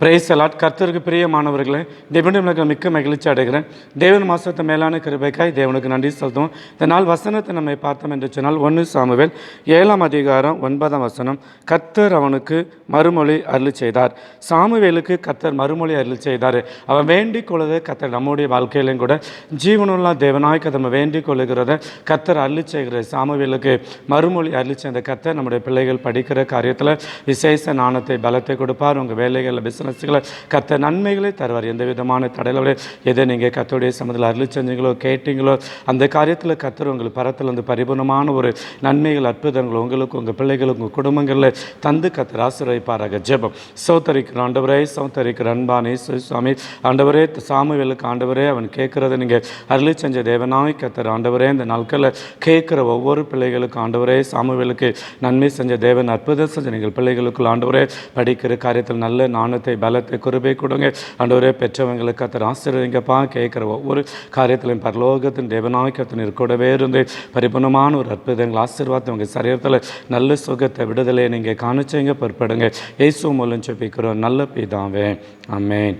Price allot கர்த்தருக்கு பிரியமானவர்களே தேவனுடைய மிக்க மகிழ்ச்சி அடைகிறேன். தேவன் மாசத்தை மேலான கிருபைக்காய் தேவனுக்கு நன்றி செலுத்துவோம். இந்த நாள் வசனத்தை நம்மை பார்த்தோம் என்று சொன்னால் ஒன்று சாமுவேல் ஏழாம் அதிகாரம் ஒன்பதாம் வசனம் கர்த்தர் அவனுக்கு மறுமொழி அருள் செய்தார். சாமுவேலுக்கு கர்த்தர் மறுமொழி அருள் செய்தார். அவன் வேண்டிக் கொள்வதை கர்த்தர் நம்முடைய வாழ்க்கையிலையும் கூட ஜீவனுள்ள தேவனாய் நம்ம வேண்டிக் கொள்ளுகிறத கர்த்தர் அருள் செய்கிற சாமுவேலுக்கு மறுமொழி அருளி செய்த கர்த்தர் நம்முடைய பிள்ளைகள் படிக்கிற காரியத்தில் விசேஷ நாணத்தை பலத்தை கொடுப்பார். உங்கள் வேலைகளில் பிஸ்னஸ்களை கத்த நன்மைகளை தருவார். எந்த விதமான தடையில எதை நீங்கள் கத்தோடைய சமத்தில் அருள் செஞ்சீங்களோ கேட்டீங்களோ அந்த காரியத்தில் கத்துற உங்களுக்கு பரத்தில் வந்து பரிபூர்ணமான ஒரு நன்மைகள் அற்புதங்கள் உங்களுக்கு உங்கள் பிள்ளைகளுக்கு உங்கள் குடும்பங்களில் தந்து கத்தர் ஆசீர்வதிப்பாராக. ஜெபம். சௌத்தரிக்கிற ஆண்டவரே சௌத்தரிக்கிற அன்பானே சுவாமி ஆண்டவரே சாமுவேலுக்கு ஆண்டவரே அவன் கேட்குறத நீங்கள் அருளி செஞ்ச தேவனாய் கத்தர் ஆண்டவரே இந்த நாட்களில் கேட்குற ஒவ்வொரு பிள்ளைகளுக்கும் ஆண்டவரே சாமுவேலுக்கு நன்மை செஞ்ச தேவன் அற்புதம் செஞ்ச நீங்கள் பிள்ளைகளுக்குள் ஆண்டவரே படிக்கிற காரியத்தில் நல்ல நாணத்தை பலத்தை குருபை கொடுங்க. ஆண்டவரே பெற்றவங்களுக்கு கத்தர் ஆசீர்வதிங்கப்பா. கேட்குற ஒவ்வொரு காரியத்திலையும் பரலோகத்தின் தேவநாயகத்தின் கூடவே இருந்து பரிபூர்ணமான ஒரு அற்புதங்கள் ஆசீர்வாதம் உங்கள் சரீரத்தில் நல்ல சுகத்தை விடுதலை நீங்கள் காணிச்சீங்க பொறுப்படுங்க இயேசு மூலம் செப்பிக்கிறோம் நல்ல பிதாவே. அமேன்